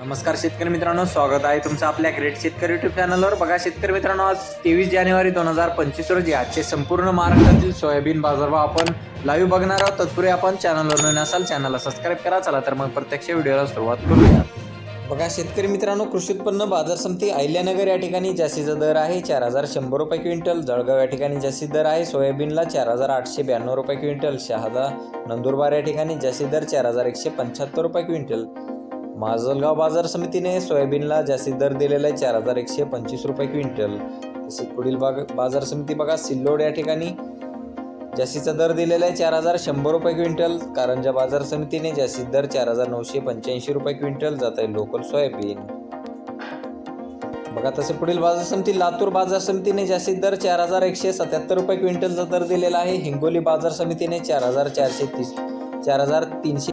नमस्कार शेतकरी मित्रांनो स्वागत आहे तुमचं आपल्या ग्रेट शेतकरी युट्यूब चॅनलवर बघा शेतकरी मित्रांनो आज तेवीस जानेवारी दोन हजार पंचवीस रोजी आजचे संपूर्ण महाराष्ट्रातील सोयाबीन बाजारभाव आपण लाईव्ह बघणार आहोत. तत्पूर्वी आपण चॅनलवर नवीन असाल चॅनलला सबस्क्राईब करा. चला तर मग प्रत्यक्ष व्हिडिओला सुरुवात करूया. बघा शेतकरी मित्रांनो कृषी उत्पन्न बाजार समिती अहिल्यानगर या ठिकाणी जास्तीचा दर आहे चार हजार शंभर रुपये क्विंटल. जळगाव या ठिकाणी जास्तीत दर आहे सोयाबीनला चार हजार आठशे ब्याण्णव रुपये क्विंटल. शहादा नंदुरबार या ठिकाणी जास्तीत दर चार हजार एकशे पंच्याहत्तर रुपये क्विंटल. माजलगाव बाजार समितीने सोयाबीनला जास्तीत दर दिलेला आहे चार हजार एकशे पंचवीस रुपये क्विंटल. तसेच पुढील बाग बाजार समिती बघा सिल्लोड या ठिकाणी जास्तीचा दर दिलेला आहे चार हजार शंभर रुपये क्विंटल. कारंजा बाजार समितीने जास्तीत दर चार हजार नऊशे पंच्याऐंशी रुपये क्विंटल. जात आहे लोकल सोयाबीन. बघा तसे पुढील बाजार समिती लातूर बाजार समितीने जास्तीत दर चार हजार एकशे सत्याहत्तर रुपये क्विंटलचा दर दिलेला आहे. हिंगोली बाजार समितीने चार हजार चारशे तीस चार हजार तीनशे